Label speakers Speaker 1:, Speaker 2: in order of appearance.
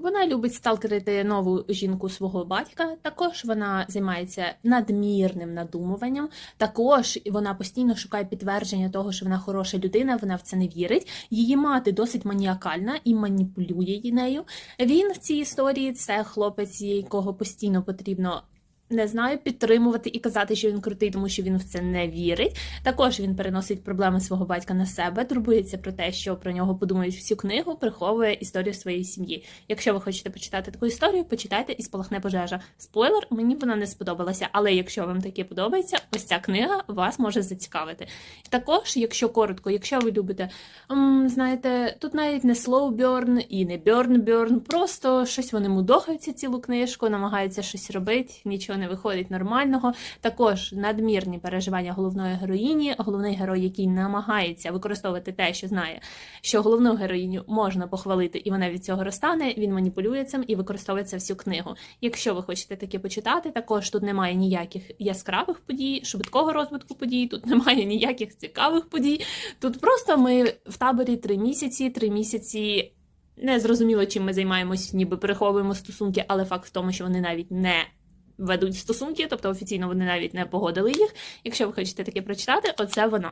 Speaker 1: Вона любить сталкерити нову жінку свого батька. Також вона займається надмірним надумуванням. Також вона постійно шукає підтвердження того, що вона хороша людина. Вона в це не вірить. Її мати досить маніакальна і маніпулює її нею. Він в цій історії це хлопець, якого постійно потрібно. Не знаю, підтримувати і казати, що він крутий, тому що він в це не вірить. Також він переносить проблеми свого батька на себе, турбується про те, що про нього подумають всю книгу, приховує історію своєї сім'ї. Якщо ви хочете почитати таку історію, почитайте і спалахне пожежа. Спойлер, мені вона не сподобалася, але якщо вам таке подобається, ось ця книга вас може зацікавити. Також, якщо коротко, якщо ви любите, знаєте, тут навіть не slow burn і не burn burn, просто щось вони мудохаються цілу книжку, намагаються щось робити, нічого не виходить нормального. Також надмірні переживання головної героїні, головний герой, який намагається використовувати те, що знає, що головну героїню можна похвалити, і вона від цього розтане. Він маніпулює цим і використовує це всю книгу. Якщо ви хочете таке почитати, також тут немає ніяких яскравих подій, швидкого розвитку подій, тут немає ніяких цікавих подій. Тут просто ми в таборі три місяці, три місяці. Не зрозуміло, чим ми займаємось, ніби переховуємо стосунки, але факт в тому, що вони навіть не ведуть стосунки, тобто офіційно вони навіть не погодили їх. Якщо ви хочете таке прочитати, оце воно.